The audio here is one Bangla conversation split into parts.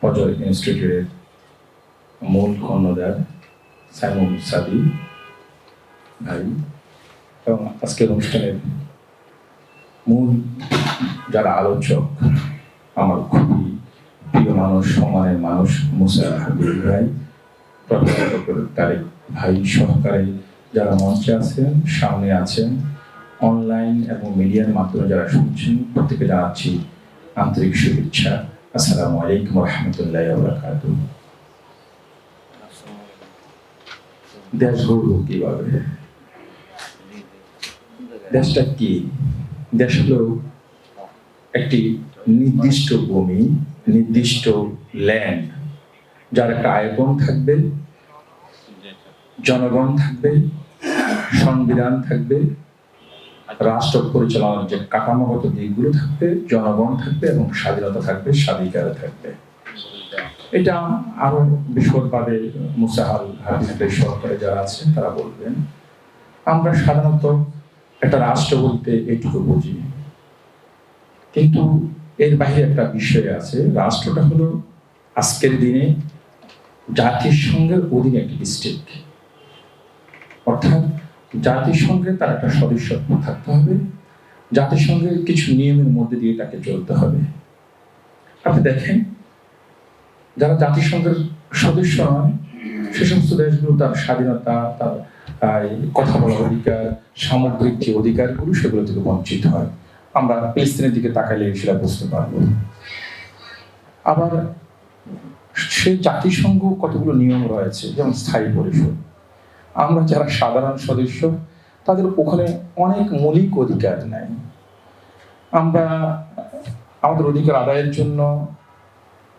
ফজর ইনস্টিটিউটের মূল কর্ণধার সাইমন সাদি ভাই এবং আজকের অনুষ্ঠানের মূল যারা আলোচক, আমার খুবই প্রিয় মানুষ, সম্মানের মানুষ মুসা হাবিব ভাই প্রফেসর তারেক ভাই সহকারে যারা মঞ্চে আছেন, সামনে আছেন অনলাইন এবং মিডিয়ার মাধ্যমে যারা শুনছেন প্রত্যেকে জানাচ্ছি আন্তরিক শুভেচ্ছা। আসসালামু আলাইকুম রহমতুল্লাহ দেশ গড়ব কীভাবে? দেশটা কি? দেশ হলো একটি নির্দিষ্ট ভূমি, নির্দিষ্ট ল্যান্ড যার একটা আয়তন থাকবে, জনগণ থাকবে, সংবিধান থাকবে রাষ্ট্র পরিচালনার যে কাঠামোগত দিকগুলো থাকবে, জনগণ থাকবে এবং স্বাধীনতা থাকবে, স্বাধিকার থাকবে। এটা আরও বিশদভাবে মুসাহাল হাদিসের সহকারে যারা আছেন তারা বলবেন, আমরা সাধারণত একটা রাষ্ট্র বলতে এটুকু বুঝি। কিন্তু এর বাইরে একটা বিষয় আছে, রাষ্ট্রটা হলো আজকের দিনে জাতিসংঘের অধীনে একটি ডিস্ট্রিক্ট অর্থাৎ জাতিসংঘে তার একটা সদস্যত্ব থাকতে হবে। জাতিসংঘের কিছু নিয়মের মধ্যে দিয়ে তাকে চলতে হবে। আপনি দেখেন, যারা জাতিসংঘের সদস্য নয় সে সমস্ত দেশগুলো তার স্বাধীনতা, তার কথা বলার অধিকার, সামগ্রিক যে অধিকারগুলো, সেগুলো থেকে বঞ্চিত হয়। আমরা প্যালেস্তিনের দিকে তাকাইলে সেটা বুঝতে পারব। আবার সে জাতিসংঘ কতগুলো নিয়ম রয়েছে, যেমন স্থায়ী পরিষদ। আমরা যারা সাধারণ সদস্য, তাদের ওখানে অনেক মৌলিক অধিকার নেই। আমরা আমাদের অধিকার আদায়ের জন্য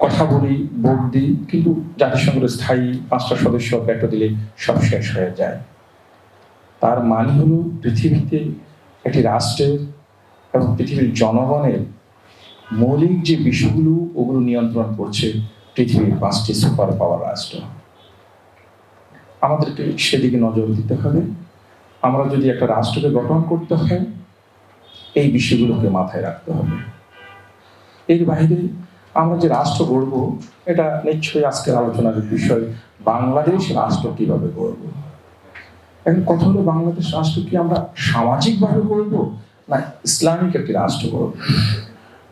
কথা বলি, ভোট দিই, কিন্তু জাতিসংঘের স্থায়ী পাঁচটা সদস্য ব্যাটো দিলে সব শেষ হয়ে যায়। তার মানে হলো পৃথিবীতে একটি রাষ্ট্রের এবং পৃথিবীর জনগণের মৌলিক যে বিষয়গুলো, ওগুলো নিয়ন্ত্রণ করছে পৃথিবীর পাঁচটি সুপার পাওয়ার রাষ্ট্র। আমাদেরকে সেদিকে নজর দিতে হবে। আমরা যদি একটা রাষ্ট্রকে গঠন করতে হয়, এই বিষয়গুলোকে মাথায় রাখতে হবে। এর বাইরে আমরা যে রাষ্ট্র গড়ব, এটা নিশ্চয়ই আজকের আলোচনার বিষয়, বাংলাদেশ রাষ্ট্র কীভাবে গড়ব? এখন কথা হলো, বাংলাদেশ রাষ্ট্র কি আমরা সামাজিকভাবে গড়ব, না ইসলামিক একটি রাষ্ট্র গড়ব?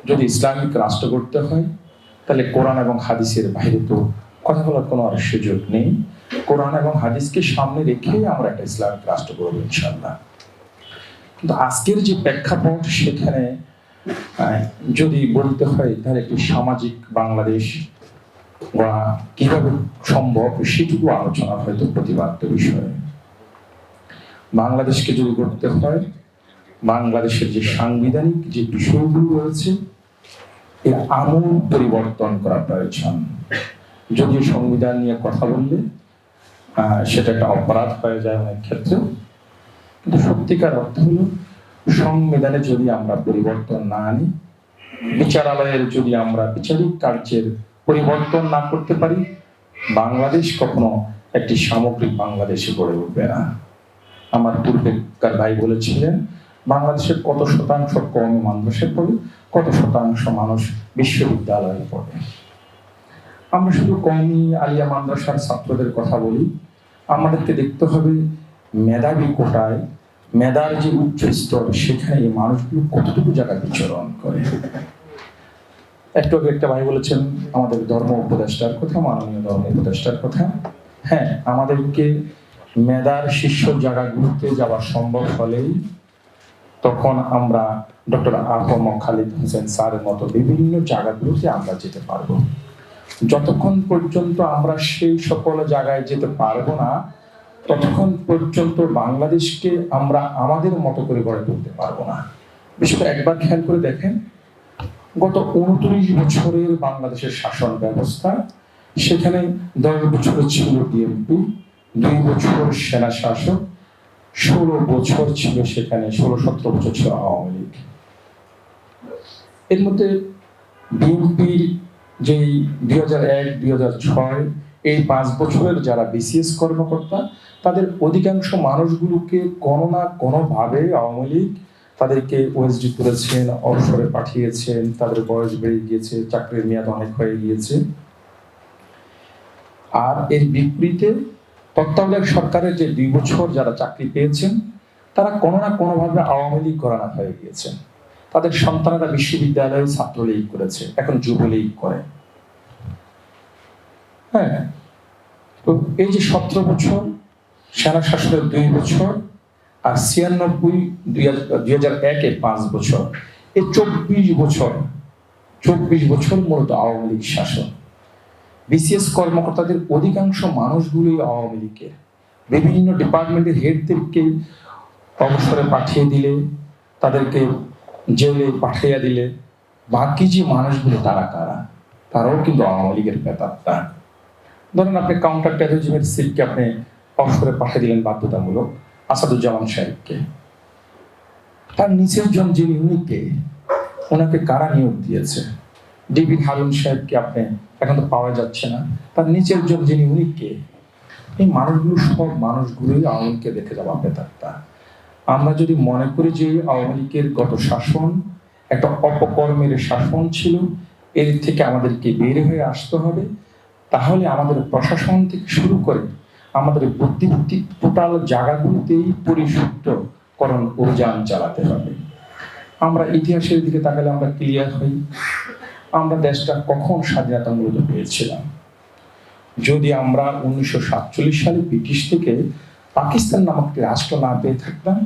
যদি ইসলামিক রাষ্ট্র গড়তে হয়, তাহলে কোরআন এবং হাদিসের বাইরে তো কথা বলার কোনো আর সুযোগ নেই। কোরআন এবং হাদিসকে সামনে রেখেই আমরা একটা ইসলামিক রাষ্ট্র গড়ব ইনশাল্লাহ কিন্তু আজকের যে প্রেক্ষাপট, সেখানে যদি বলতে হয়, তাহলে একটি সামাজিক বাংলাদেশ বা কীভাবে সম্ভব, সেটুকু আলোচনা হয়তো প্রতিপাদ্য বিষয়। বাংলাদেশকে যদি করতে হয়, বাংলাদেশের যে সাংবিধানিক যে বিষয়গুলো রয়েছে, এর আমূল পরিবর্তন করা প্রয়োজন। যদিও সংবিধান নিয়ে কথা বললে সেটা একটা অপরাধ হয়ে যায় অনেক ক্ষেত্রে। কিন্তু সত্যিকার অর্থ হলো, সংবিধানে যদি আমরা পরিবর্তন না আনি, বিচারালয়ের যদি আমরা বিচারিক কার্যের পরিবর্তন না করতে পারি, বাংলাদেশ কখনো একটি সামগ্রিক বাংলাদেশে গড়ে উঠবে না। আমার পূর্বেকার ভাই বলেছিলেন, বাংলাদেশের কত শতাংশ কম মাদ্রাসায় পড়ে, কত শতাংশ মানুষ বিশ্ববিদ্যালয়ে পড়ে। আমরা শুধু কমই আলিয়া মাদ্রাসার ছাত্রদের কথা বলি। আমাদেরকে দেখতে হবে মেধাবী কোটায়, মেধার যে উচ্চ স্তর, সেখানে এই মানুষগুলো কতটুকু জায়গায় বিচরণ করে। একটু আগে একটা ভাই বলেছেন, আমাদের ধর্ম উপদেষ্টার কথা, মাননীয় ধর্ম উপদেষ্টার কথা। হ্যাঁ আমাদেরকে মেধার শীর্ষ জায়গাগুলোতে যাওয়া সম্ভব হলেই তখন আমরা ডক্টর আহম খালিদ হোসেন স্যারের মতো বিভিন্ন জায়গাগুলোতে আমরা যেতে পারব। যতক্ষণ পর্যন্ত আমরা সেই সকল জায়গায় যেতে পারব না, ততক্ষণ পর্যন্ত বাংলাদেশকে আমরা আমাদের মতো করে গড়ে তুলতে পারব না। বিশেষ করে একবার খেয়াল করে দেখেন, গত উনত্রিশ বছরের বাংলাদেশের শাসন ব্যবস্থা, সেখানে দশ বছর ছিল বিএনপি দুই বছর সেনা শাসক, ষোলো বছর ছিল সেখানে, ষোলো সতেরো বছর ছিল আওয়ামী লীগ। এর মধ্যে বিএনপির যেই দুই হাজার এক, দুই হাজার ছয়, এই পাঁচ বছরের যারা বিসিএস কর্মকর্তা, তাদের অধিকাংশ মানুষগুলোকে কোনো না কোনোভাবে আওয়ামী লীগ তাদেরকে ওএসডি করেছেন অবসরে পাঠিয়েছেন, তাদের বয়স বেড়ে গিয়েছে, চাকরির মেয়াদ অনেক হয়ে গিয়েছে। আর এর বিপরীতে তত্ত্বাবধায়ক সরকারের যে দুই বছর যারা চাকরি পেয়েছেন, তারা কোনো না কোনোভাবে আওয়ামী লীগ ঘরানা হয়ে গিয়েছেন। তাদের সন্তানেরা বিশ্ববিদ্যালয়ে ছাত্রলীগ করেছে, এখন যুবলীগ করে। হ্যাঁ? তো এই যে সতেরো বছর, সেনা শাসনের দুই বছর, আর ছিয়ানব্বই, দুই হাজার একে পাঁচ বছর, এই চব্বিশ বছর চব্বিশ বছর মূলত আওয়ামী লীগ শাসন। বিসিএস কর্মকর্তাদের অধিকাংশ মানুষগুলোই আওয়ামী লীগের। বিভিন্ন ডিপার্টমেন্টের হেডদেরকে অবসরে পাঠিয়ে দিলে, তাদেরকে জেলে পাঠাইয়া দিলে। বাকি যে মানুষগুলো, তারা কারা? তারাও কিন্তু আওয়ামী লীগের প্রেতাত্মা ধরেন আপনি কাউন্টার টেরোরিজমের সিটকে আপনি অবসরে পাঠিয়ে দিলেন বাধ্যতামূলক আসাদুজ্জামান সাহেবকে। তার নিচের জন যিনি, উনি কে? ওনাকে কারা নিয়োগ দিয়েছে? ডেভিড হারুন সাহেবকে আপনি, এখন তো পাওয়া যাচ্ছে না। তার নিচের জন যিনি, উনি কে? এই মানুষগুলো সব মানুষগুলোই আওয়ামী লীগকে দেখে যাওয়া বেতারটা। আমরা যদি মনে করি যে আওয়ামী লীগের গত শাসন একটা অপকর্মের শাসন ছিল, এর থেকে আমাদেরকে বের হয়ে আসতে হবে, তাহলে আমাদের প্রশাসন থেকে শুরু করে আমাদের বুদ্ধিভিত্তিক টোটাল জায়গাগুলোতেই পরিশুদ্ধকরণ অভিযান চালাতে হবে। আমরা ইতিহাসের দিকে তাকালে আমরা ক্লিয়ার হই, আমরা দেশটা কখন স্বাধীনতা মূলত পেয়েছিলাম। যদি আমরা উনিশশো সাতচল্লিশ সালে ব্রিটিশ থেকে পাকিস্তান নামক রাষ্ট্র না পেয়ে থাকতাম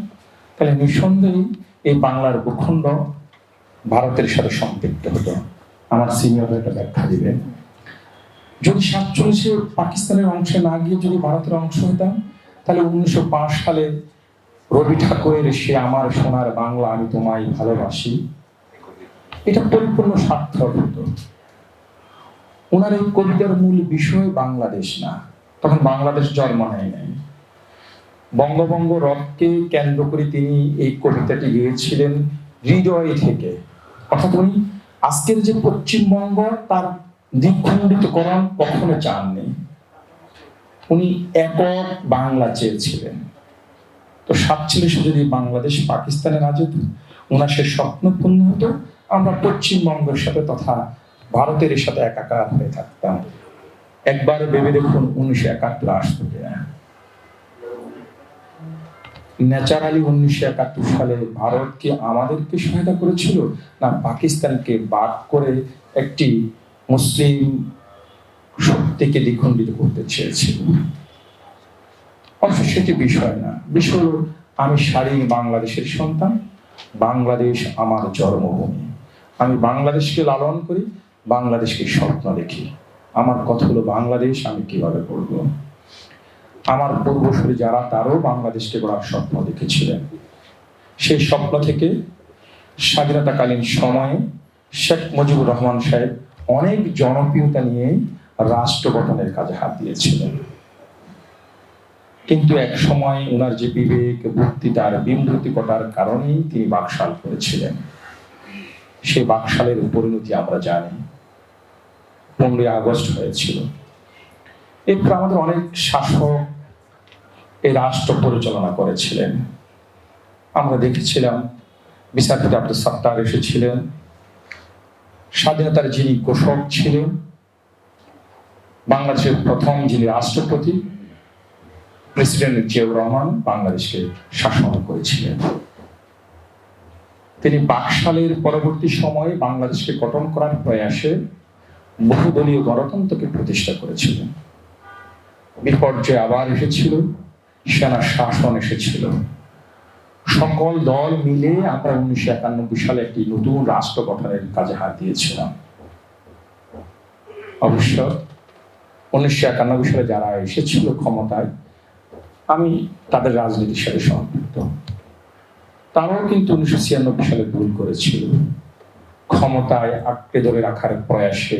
তাহলে নিঃসন্দেহে এই বাংলার ভূখণ্ড ভারতের সাথে সম্পৃক্ত হতো। আমার সিনিয়র এটা ব্যাখ্যা দিবেন। যদি সাতচল্লিশে পাকিস্তানের অংশে না গিয়ে যদি ভারতের অংশ হতাম, তাহলে উনিশশো পাঁচ সালে রবি ঠাকুরের সে আমার সোনার বাংলা আমি তোমায় ভালোবাসি। এটা পরিপূর্ণ সার্থক হতো। ওনার এই কবিতার মূল বিষয় বাংলাদেশ না। তখন বাংলাদেশ জন্ম নেয় নাই। বঙ্গবঙ্গ রথকে কেন্দ্র করে তিনি এই কবিতাটি গিয়েছিলেন হৃদয় থেকে। অর্থাৎ উনি আজকের যে পশ্চিমবঙ্গ, তার দ্বিখণ্ডিতকরণ কখনো চাননি। উনি একক বাংলা চেয়েছিলেন। তো সাতচল্লিশে যদি বাংলাদেশ পাকিস্তানে না যেত ওনার সে স্বপ্ন পূর্ণ হতো, আমরা পশ্চিমবঙ্গের সাথে তথা ভারতের সাথে একাকার হয়ে থাকতাম। একবার ভেবে দেখুন উনিশশো একাত্তর আসতো কিনা। ন্যাচারালি উনিশশো একাত্তর সালে ভারত কি আমাদেরকে সহায়তা করেছিল? না, পাকিস্তানকে বাদ করে একটি মুসলিম শক্তিকে দ্বিখণ্ডিত করতে চেয়েছিল। অবশ্য সেটি বিষয় না। বিষয় আমি স্বাধীন বাংলাদেশের সন্তান, বাংলাদেশ আমার জন্মভূমি। আমি বাংলাদেশকে লালন করি, বাংলাদেশকে স্বপ্ন দেখি। আমার কথা হলো, বাংলাদেশ আমি কীভাবে করব? আমার পূর্বসূরি যারা, তারও বাংলাদেশকে গড়ার স্বপ্ন দেখেছিলেন। সেই স্বপ্ন থেকে স্বাধীনতাকালীন সময়ে শেখ মুজিবুর রহমান সাহেব অনেক জনপ্রিয়তা নিয়ে রাষ্ট্র গঠনের কাজে হাত দিয়েছিলেন। কিন্তু এক সময় ওনার যে বিবেক, বক্তৃতার বিমৃতিকতার কারণেই তিনি বাকশাল করেছিলেন সেই বাকশালের পরিণতি আমরা জানি। পনেরোই আগস্ট হয়েছিল। এরপর আমাদের অনেক শাসক এই রাষ্ট্র পরিচালনা করেছিলেন। আমরা দেখেছিলাম বিচারপতি আব্দুল সত্তার এসেছিলেন। স্বাধীনতার যিনি ঘোষক ছিলেন, বাংলাদেশের প্রথম যিনি রাষ্ট্রপতি, প্রেসিডেন্ট জিয়াউর রহমান বাংলাদেশকে শাসন করেছিলেন। তিনি বাকশালের পরবর্তী সময়ে বাংলাদেশকে গঠন করার প্রয়াসে বহুদলীয় গণতন্ত্রকে প্রতিষ্ঠা করেছিলেন। বিপর্যয় আবার এসেছিল। সেনা শাসন এসেছিল। সকল দল মিলে আমরা উনিশশো একানব্বই সালে একটি নতুন রাষ্ট্র গঠনের কাজে হাত দিয়েছিলাম। অবশ্য উনিশশো একানব্বই সালে যারা এসেছিল ক্ষমতায়, আমি তাদের রাজনীতির সাথে সম্পৃক্ত। তারাও কিন্তু উনিশশো ছিয়ানব্বই সালে ভুল করেছিল। ক্ষমতায় আটকে ধরে রাখার প্রয়াসে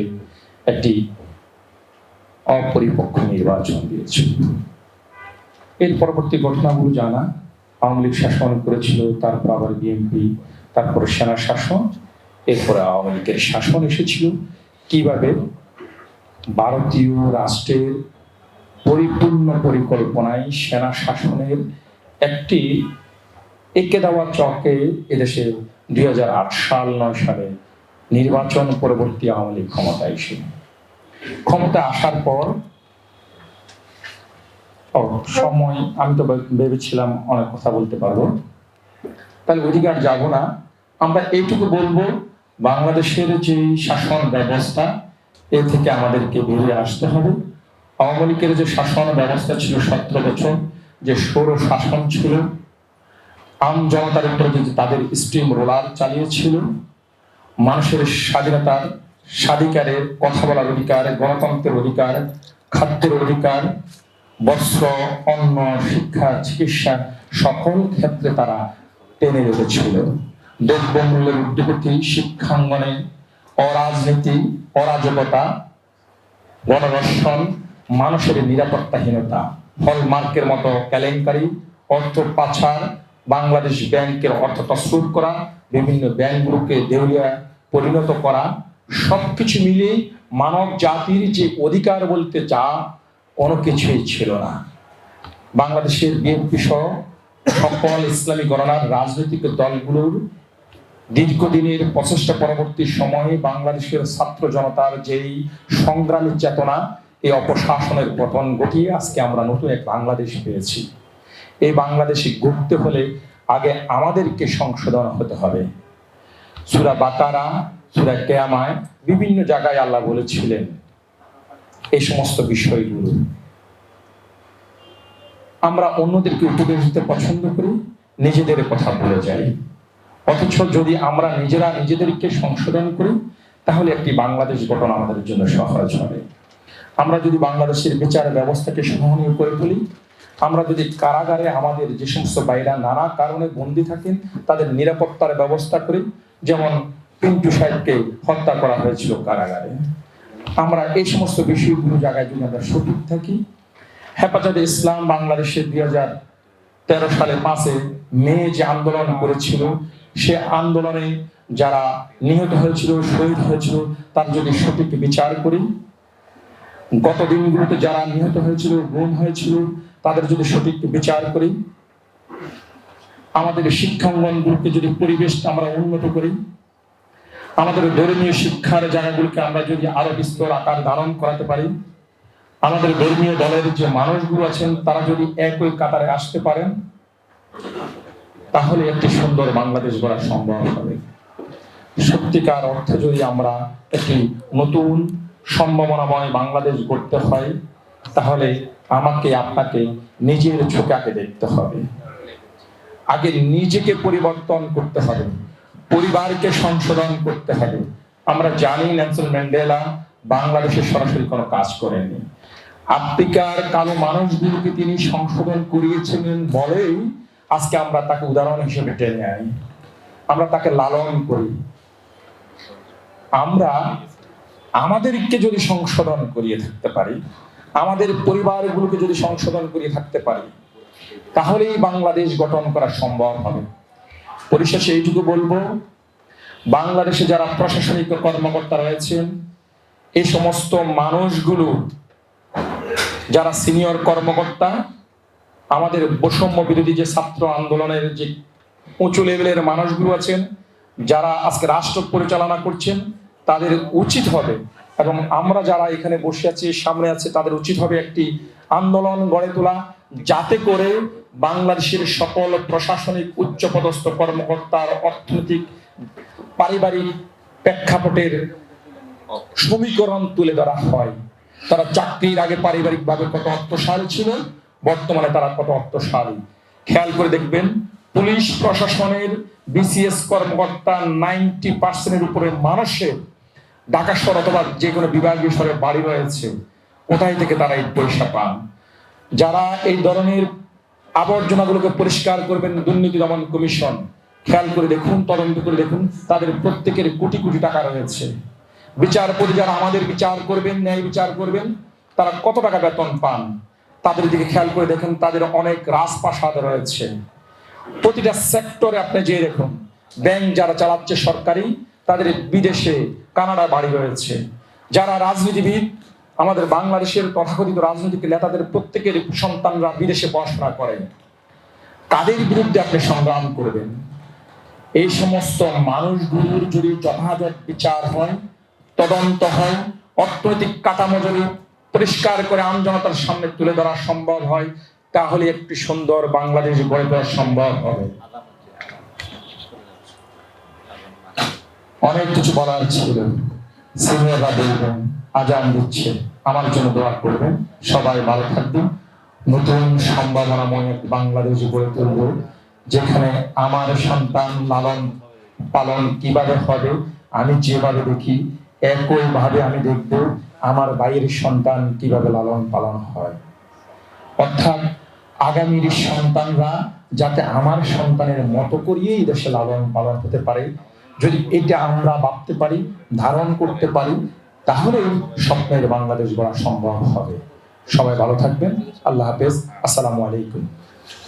একটি অপরিপক্ষ নির্বাচন দিয়েছিল। এর পরবর্তী ঘটনাগুলো জানা। আওয়ামী লীগ শাসন করেছিল, তারপর আবার বিএনপি, তারপরে সেনা শাসন, এরপরে আওয়ামী লীগের শাসন এসেছিল। কীভাবে? ভারতীয় রাষ্ট্রের পরিপূর্ণ পরিকল্পনায় সেনা শাসনের একটি একে দেওয়া চকে এদেশে দুই হাজার আট সাল, নয় সালে নির্বাচন পরবর্তী আওয়ামী লীগ ক্ষমতায় এসে। ক্ষমতা আসার পর সময়, আমি তো ভেবেছিলাম অনেক কথা বলতে পারব। তাহলে অধিকার যাব না। আমরা এইটুকু বলব, বাংলাদেশের যে শাসন ব্যবস্থা, এ থেকে আমাদেরকে বেরিয়ে আসতে হবে। আওয়ামী লীগের যে শাসন ব্যবস্থা ছিল সতেরো বছর, যে সৌর শাসন ছিল, আম জনতার উপরে যে তাদের স্টিম রোলার চালিয়েছিল, মানুষের স্বাধীনতার স্বাধিকারের কথা বলার অধিকার, গণতন্ত্রের অধিকার, খাদ্যের অধিকার বস্ত্র, অন্ন, শিক্ষা, চিকিৎসা সকল ক্ষেত্রে তারা টেনে রেখেছিল দ্রব্যমূল্যের উদ্যোগতি, শিক্ষাঙ্গনে অরাজনীতি, অরাজকতা গণরক্ষণ মানুষের নিরাপত্তাহীনতা, হলমার্কের মতো কেলেঙ্কারি, অর্থ পাচার, বাংলাদেশ ব্যাংকের অর্থ তসরুপ করা, বিভিন্ন ব্যাংকগুলোকে দেউলিয়া পরিণত করা, সবকিছু মিলিয়ে মানব জাতির যে অধিকার বলতে যা কোনো কিছুই ছিল না। বাংলাদেশের বিএনপি সহ সকল ইসলামী গণনার রাজনৈতিক দলগুলোর দীর্ঘদিনের প্রচেষ্টা পরবর্তী সময়ে বাংলাদেশের ছাত্র জনতার যেই সংগ্রামী চেতনা, এই অপশাসনের পতন ঘটিয়ে আজকে আমরা নতুন এক বাংলাদেশ পেয়েছি। এই বাংলাদেশে গড়তে হলে আগে আমাদেরকে সংশোধন হতে হবে। সুরা বাকারা, সুরা কেয়ামায় বিভিন্ন জায়গায় আল্লাহ বলেছিলেন এই সমস্ত বিষয়গুলো। আমরা অন্যদেরকে উপদেশ দিতে পছন্দ করি, নিজেদের কথা বলে যাই। অথচ যদি আমরা নিজেরা নিজেদেরকে সংশোধন করি, তাহলে একটি বাংলাদেশ গঠন আমাদের জন্য সহজ হবে। আমরা যদি বাংলাদেশের বিচার ব্যবস্থাকে সহনীয় করে তুলি, আমরা যদি কারাগারে আমাদের যে সমস্ত বাইরা নানা কারণে বন্দী থাকেন, তাদের নিরাপত্তার ব্যবস্থা করি, যেমন পিন্টু সাহেবকে হত্যা করা হয়েছিল কারাগারে। আমরা এই সমস্ত বিষয়গুলো জায়গায় যদি আমরা সঠিক থাকি। হেফাজতে ইসলাম বাংলাদেশে দুই হাজার তেরো সালে পাঁচে মে যে আন্দোলন করেছিল, সে আন্দোলনে যারা নিহত হয়েছিল, শহীদ হয়েছিল, তার যদি সঠিক বিচার করি, গত দিনগুলোতে যারা নিহত হয়েছিল, গুম হয়েছিল, তাদের যদি সঠিক বিচার করি, আমাদের শিক্ষাঙ্গনগুলোকে যদি পরিবেশটা আমরা উন্নত করি আমাদের ধর্মীয় শিক্ষার জায়গাগুলোকে আমরা যদি আরও বিস্তর আকার ধারণ করাতে পারি, আমাদের ধর্মীয় দলের যে মানুষগুলো আছেন, তারা যদি একই কাতারে আসতে পারেন, তাহলে একটি সুন্দর বাংলাদেশ গড়া সম্ভব হবে। সত্যিকার অর্থে যদি আমরা একটি নতুন সম্ভাবনাময় বাংলাদেশ গড়তে হয়, তাহলে আমাকে আপনাকে নিজের চোখাকে দেখতে হবে। আগে নিজেকে পরিবর্তন করতে হবে। পরিবারকে সংশোধন করতে হবে। আমরা জানি নেলসন ম্যান্ডেলা বাংলাদেশে সরাসরি কোনো কাজ করেননি। আফ্রিকার কালো মানুষগুলোকে তিনি সংশোধন করিয়েছিলেন বলেই আজকে আমরা তাকে উদাহরণ হিসেবে টেনে আনি। আমরা তাকে লালন করি। আমরা আমাদেরকে যদি সংশোধন করিয়ে থাকতে পারি, আমাদের পরিবারগুলোকে যদি সংশোধন করিয়ে থাকতে পারি, তাহলেই বাংলাদেশ গঠন করা সম্ভব হবে। পরিশেষে এইটুকু বলব, বাংলাদেশে যারা প্রশাসনিক কর্মকর্তা রয়েছেন এই সমস্ত মানুষগুলো, যারা সিনিয়র কর্মকর্তা, আমাদের বৈষম্য বিরোধী যে ছাত্র আন্দোলনের যে উঁচু লেভেলের মানুষগুলো আছেন, যারা আজকে রাষ্ট্র পরিচালনা করছেন, তাদের উচিত হবে এবং আমরা যারা এখানে বসে আছি, সামনে আছে, তাদের উচিত হবে একটি আন্দোলন গড়ে তোলা, যাতে করে বাংলাদেশের সকল প্রশাসনিক উচ্চপদস্থ কর্মকর্তার অর্থনৈতিক পারিবারিক প্রেক্ষাপটের সমীকরণ তুলে ধরা হয়। তারা চাকরির আগে পারিবারিকভাবে কত অর্থশালী ছিল বর্তমানে তারা কত অর্থশালী। খেয়াল করে দেখবেন, পুলিশ প্রশাসনের বিসিএস কর্মকর্তা নাইনটি পার্সেন্টের উপরে মানুষের ঢাকা শহর অথবা যে কোনো বিভাগীয় শহরে বাড়ি রয়েছে, কোথায় থেকে তারা এই পয়সা পান? যারা এই ধরনের আবর্জনাগুলোকে পরিষ্কার করবেন দুর্নীতি দমন কমিশন। খেয়াল করে দেখুন, তদন্ত করে দেখুন, তাদের প্রত্যেকের কোটি কোটি টাকা রয়েছে। বিচারপতি যারা আমাদের বিচার করবেন, ন্যায় বিচার করবেন, তারা কত টাকা বেতন পান? তাদের দিকে খেয়াল করে দেখুন, তাদের অনেক রাজপ্রাসাদ রয়েছে। প্রতিটা সেক্টরে আপনি যে দেখুন, ব্যাংক যারা চালাচ্ছে সরকারি, তাদের বিদেশে কানাডা বাড়ি রয়েছে। যারা রাজনীতিবিদ আমাদের বাংলাদেশের তথাকথিত রাজনৈতিক নেতাদের প্রত্যেকের সন্তানরা বিদেশে পড়াশোনা করেন। তাদের বিরুদ্ধে আপনি সংগ্রাম করবেন। এই সমস্ত মানুষগুলোর যদি যথাযথ বিচার হয়, তদন্ত হয়, অর্থনৈতিক কাঠামো যদি পরিষ্কার করে আমজনতার সামনে তুলে ধরা সম্ভব হয়, তাহলে একটি সুন্দর বাংলাদেশ গড়ে তোলা সম্ভব হবে। অনেক কিছু বলার ছিল। সিনিয়ররা বলবেন। আজান দিচ্ছে। আমার জন্য দোয়া করবেন। সবাই ভালো থাকবেন। নতুন সম্ভাবনাময় এক বাংলাদেশ গড়ে তুলব, যেখানে আমার সন্তান লালন পালন কীভাবে হবে, আমি যেভাবে দেখি একই ভাবে আমি দেখব আমার বাইরের সন্তান কীভাবে লালন পালন হয়। অর্থাৎ আগামীর সন্তানরা যাতে আমার সন্তানের মতো করিয়েই দেশে লালন পালন হতে পারে, যদি এটা আমরা ভাবতে পারি, ধারণ করতে পারি তাহলেই স্বপ্নের বাংলাদেশ গড়া সম্ভব হবে। সবাই ভালো থাকবেন। আল্লাহ হাফেজ। আসসালামু আলাইকুম।